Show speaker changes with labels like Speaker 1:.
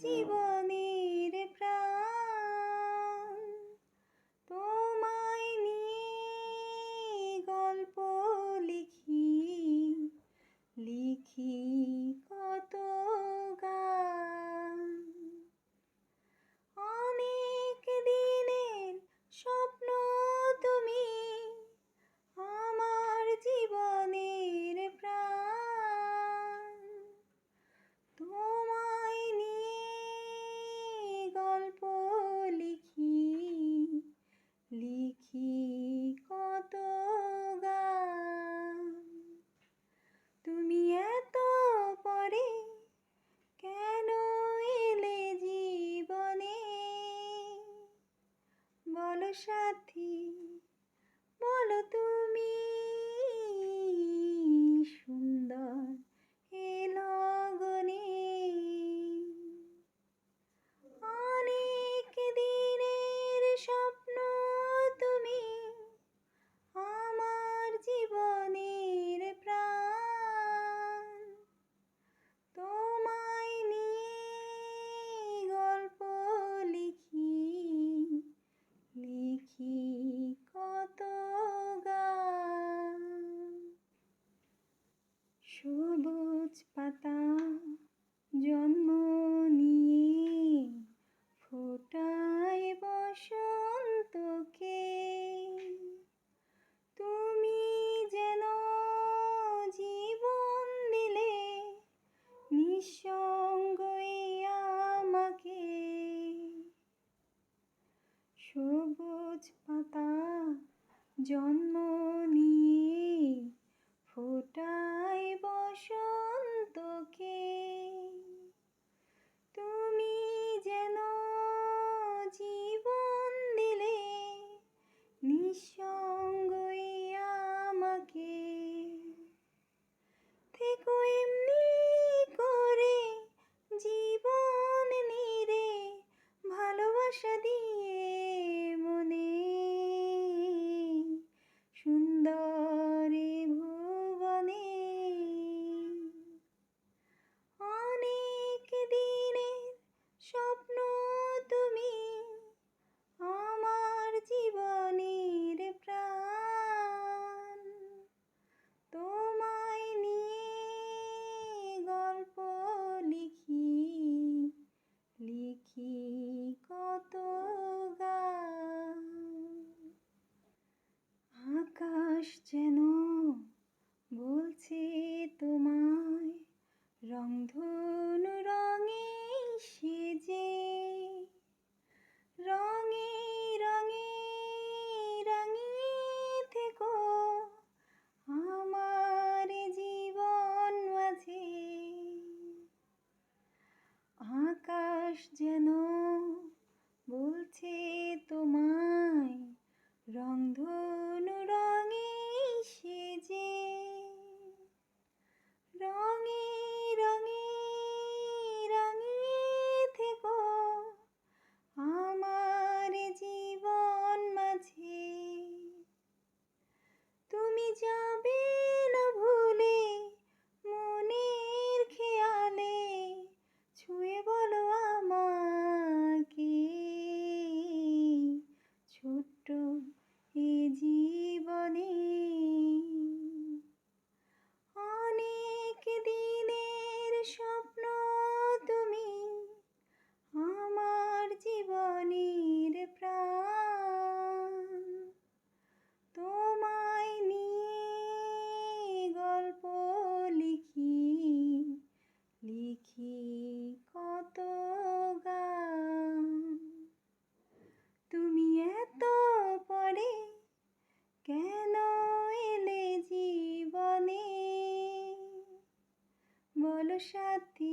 Speaker 1: জীবনের প্রাণ। তোমায় নিয়ে গল্প লিখি লিখি কত সাথী সবুজ পাতা জন্ম নিয়ে ফোটায় বসো। Hoşça সাথী